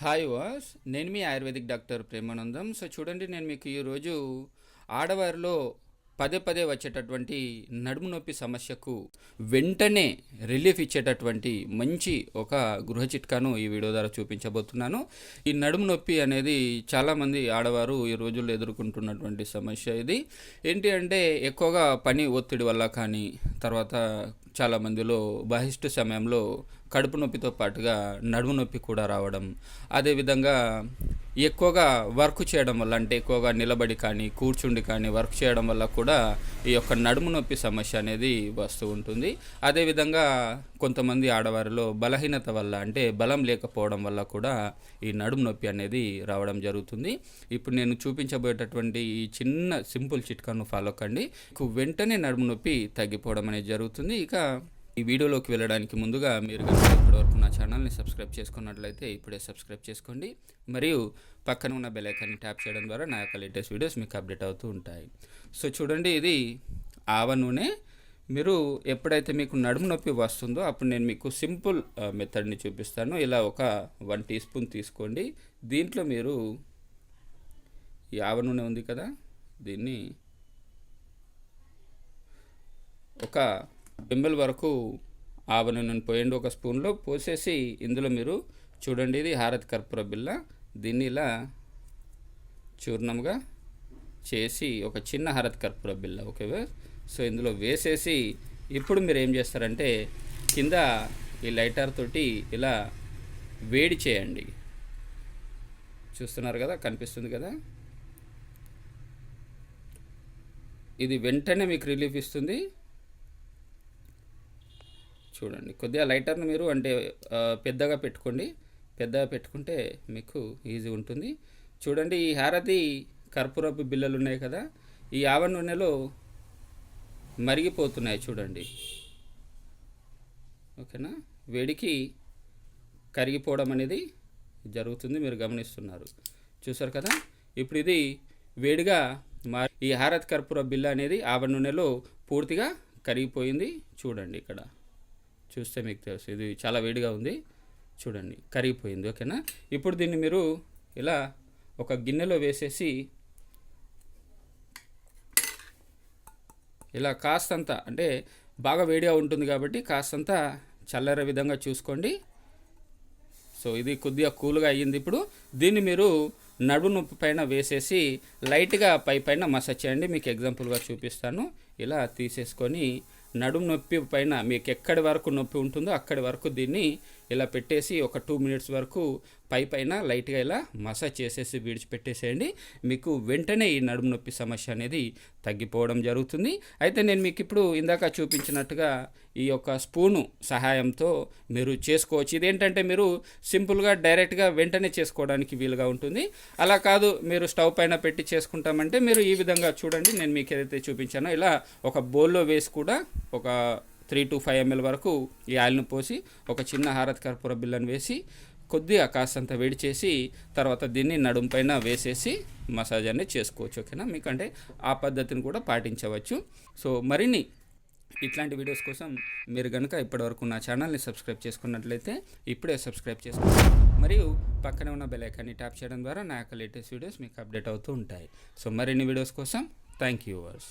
Hi వాస్ నేను మీ ఆయుర్వేదిక్ డాక్టర్ ప్రేమానందం. సో చూడండి నేను మీకు ఈరోజు ఆడవారిలో పదే పదే వచ్చేటటువంటి నడుము నొప్పి సమస్యకు వెంటనే రిలీఫ్ ఇచ్చేటటువంటి మంచి ఒక గృహ చిట్కాను ఈ వీడియో ద్వారా చూపించబోతున్నాను. ఈ నడుము నొప్పి అనేది చాలామంది ఆడవారు ఈ రోజుల్లో ఎదుర్కొంటున్నటువంటి సమస్య ఇది. ఏంటి అంటే ఎక్కువగా పని ఒత్తిడి వల్ల కానీ తర్వాత చాలామందిలో బహిష్టు సమయంలో కడుపు నొప్పితో పాటుగా నడుము నొప్పి కూడా రావడం అదేవిధంగా ఎక్కువగా వర్క్ చేయడం వల్ల అంటే ఎక్కువగా నిలబడి కానీ కూర్చుండి కానీ వర్క్ చేయడం వల్ల కూడా ఈ యొక్క నడుము నొప్పి సమస్య అనేది వస్తూ ఉంటుంది. అదేవిధంగా కొంతమంది ఆడవారిలో బలహీనత వల్ల అంటే బలం లేకపోవడం వల్ల కూడా ఈ నడుము నొప్పి అనేది రావడం జరుగుతుంది. ఇప్పుడు నేను చూపించబోయేటటువంటి ఈ చిన్న సింపుల్ చిట్కాను ఫాలో కండి. వెంటనే నడుము నొప్పి తగ్గిపోవడం అనేది జరుగుతుంది. ఇక ఈ వీడియోలోకి వెళ్ళడానికి ముందుగా మీరు కనుక ఇప్పటివరకు నా ఛానల్ని సబ్స్క్రైబ్ చేసుకున్నట్లయితే ఇప్పుడే సబ్స్క్రైబ్ చేసుకోండి. మరియు పక్కన ఉన్న బెలైకాన్ని ట్యాప్ చేయడం ద్వారా నా యొక్క లేటెస్ట్ వీడియోస్ మీకు అప్డేట్ అవుతూ ఉంటాయి. సో చూడండి ఇది ఆవ నూనె. మీరు ఎప్పుడైతే మీకు నడుము నొప్పి వస్తుందో అప్పుడు నేను మీకు సింపుల్ మెథడ్ని చూపిస్తాను. ఇలా ఒక వన్ టీ స్పూన్ తీసుకోండి. దీంట్లో మీరు ఈ ఆవ నూనె ఉంది కదా దీన్ని ఒక ఎంఎల్ వరకు ఆవ నూనె పోయండి ఒక స్పూన్లో పోసేసి ఇందులో మీరు చూడండి ఇది హారతి కర్పూర బిల్ల దీన్ని ఇలా చూర్ణంగా చేసి ఒక చిన్న హారతి కర్పూర బిల్ల ఓకేవే సో ఇందులో వేసేసి ఇప్పుడు మీరు ఏం చేస్తారంటే కింద ఈ లైటర్ తోటి ఇలా వేడి చేయండి. చూస్తున్నారు కదా కనిపిస్తుంది కదా? ఇది వెంటనే మీకు రిలీఫ్ ఇస్తుంది. చూడండి. కొద్దిగా లైటర్ని మీరు అంటే పెద్దగా పెట్టుకోండి. పెద్దగా పెట్టుకుంటే మీకు ఈజీ ఉంటుంది. చూడండి ఈ హారతి కర్పూరపు బిల్లలు ఉన్నాయి కదా ఈ ఆవ నూనెలో మరిగిపోతున్నాయి చూడండి. ఓకేనా? వేడికి కరిగిపోవడం అనేది జరుగుతుంది మీరు గమనిస్తున్నారు. చూసారు కదా? ఇప్పుడు ఇది వేడిగా మా ఈ హారత్ కర్పూర బిల్ల అనేది ఆవ నూనెలో పూర్తిగా కరిగిపోయింది. చూడండి ఇక్కడ. చూస్తే మీకు తెలుసు. ఇది చాలా వేడిగా ఉంది. చూడండి కరిగిపోయింది. ఓకేనా? ఇప్పుడు దీన్ని మీరు ఇలా ఒక గిన్నెలో వేసేసి ఇలా కాస్తంత అంటే బాగా వేడిగా ఉంటుంది కాబట్టి కాస్తంత చల్లరే విధంగా చూసుకోండి. సో ఇది కొద్దిగా కూల్గా అయ్యింది ఇప్పుడు. దీన్ని మీరు నడుము నొప్పి పైన వేసేసి లైట్గా పై పైన మసాజ్ చేయండి. మీకు ఎగ్జాంపుల్గా చూపిస్తాను. ఇలా తీసేసుకొని నడుము నొప్పి పైన మీకు ఎక్కడి వరకు నొప్పి ఉంటుందో అక్కడి వరకు దీన్ని ఇలా పెట్టేసి ఒక టూ మినిట్స్ వరకు పై పైన లైట్గా ఇలా మసాజ్ చేసేసి విడిచిపెట్టేసేయండి. మీకు వెంటనే ఈ నడుము నొప్పి సమస్య అనేది తగ్గిపోవడం జరుగుతుంది. అయితే నేను మీకు ఇప్పుడు ఇందాక చూపించినట్టుగా ఈ యొక్క స్పూను సహాయంతో మీరు చేసుకోవచ్చు. ఇదేంటంటే మీరు సింపుల్గా డైరెక్ట్గా వెంటనే చేసుకోవడానికి వీలుగా ఉంటుంది. అలా కాదు మీరు స్టవ్ పైన పెట్టి చేసుకుంటామంటే మీరు ఈ విధంగా చూడండి. నేను మీకు ఏదైతే చూపించానో ఇలా ఒక బౌల్లో వేసి కూడా ఒక త్రీ టు ఫైవ్ ఎంఎల్ వరకు ఈ ఆయిల్ను పోసి ఒక చిన్న హారత్ కర్పూర బిల్లను వేసి కొద్దిగా కాస్తంత వేడి చేసి తర్వాత దీన్ని నడుము పైన వేసేసి మసాజ్ అనేది చేసుకోవచ్చు ఓకేనా? మీకంటే ఆ పద్ధతిని కూడా పాటించవచ్చు. సో మరిన్ని ఇట్లాంటి వీడియోస్ కోసం మీరు కనుక ఇప్పటివరకు నా ఛానల్ని సబ్స్క్రైబ్ చేసుకున్నట్లయితే ఇప్పుడే సబ్స్క్రైబ్ చేసుకోండి. మరియు పక్కనే ఉన్న బెల్ ఐకాన్ని ట్యాప్ చేయడం ద్వారా నా యొక్క లేటెస్ట్ వీడియోస్ మీకు అప్డేట్ అవుతూ ఉంటాయి. సో మరిన్ని వీడియోస్ కోసం థ్యాంక్ యూ వర్స్